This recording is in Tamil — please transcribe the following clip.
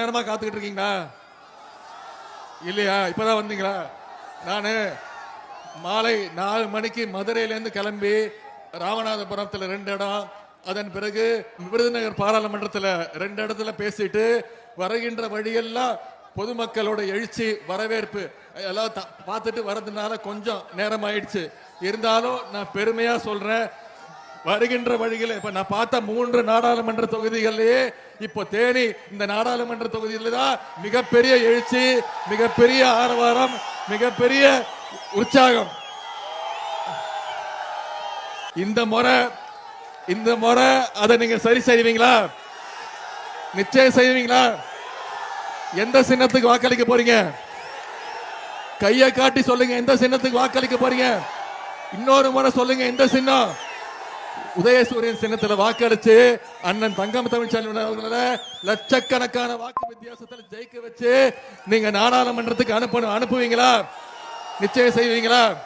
நேரமா காத்துக்கிட்டு இருக்கீங்களா? இல்லையா? இப்பதான் வந்தீங்களா? நானு மாலை நாலு மணிக்கு மதுரையிலேருந்து கிளம்பி ராமநாதபுரத்தில் ரெண்டு இடம். அதன் பிறகு விருதுநகர் பாராளுமன்றத்தில் ரெண்டு இடத்துல பேசிட்டு வருகின்ற வழியெல்லாம் பொதுமக்களோட எழுச்சி வரவேற்பு எல்லாம் த- பார்த்துட்டு வரதுனால கொஞ்சம் நேரம் ஆயிடுச்சு இருந்தாலும் நான் பெருமையா சொல்றேன் வருகின்ற வழியில் இப்ப நான் பார்த்த மூன்று நாடாளுமன்ற தொகுதிகளிலேயே இப்போ தேனி இந்த நாடாளுமன்ற தொகுதியில தான் மிகப்பெரிய எழுச்சி மிகப்பெரிய ஆரவாரம் மிகப்பெரிய உற்சாகம். இந்த முறை இந்த முறை அதை நீங்க சரி செய்வீங்களா? நிச்சயம் செய்வீங்களா? எந்த சின்னத்துக்கு வாக்களிக்க போறீங்க? கையை காட்டி சொல்லுங்க எந்த சின்னத்துக்கு வாக்களிக்க போறீங்க? இன்னொரு முறை சொல்லுங்க எந்த சின்னம்? உதயசூரியன் சின்னத்துல வாக்களிச்சு அண்ணன் தங்கம் தமிழ்ச்சாமி அவர்களை லட்சக்கணக்கான வாக்கு வித்தியாசத்துல ஜெயிக்க வச்சு நீங்க நாடாளுமன்றத்துக்கு அனுப்பணும். அனுப்புவீங்களா? நிச்சயம் செய்வீங்களா?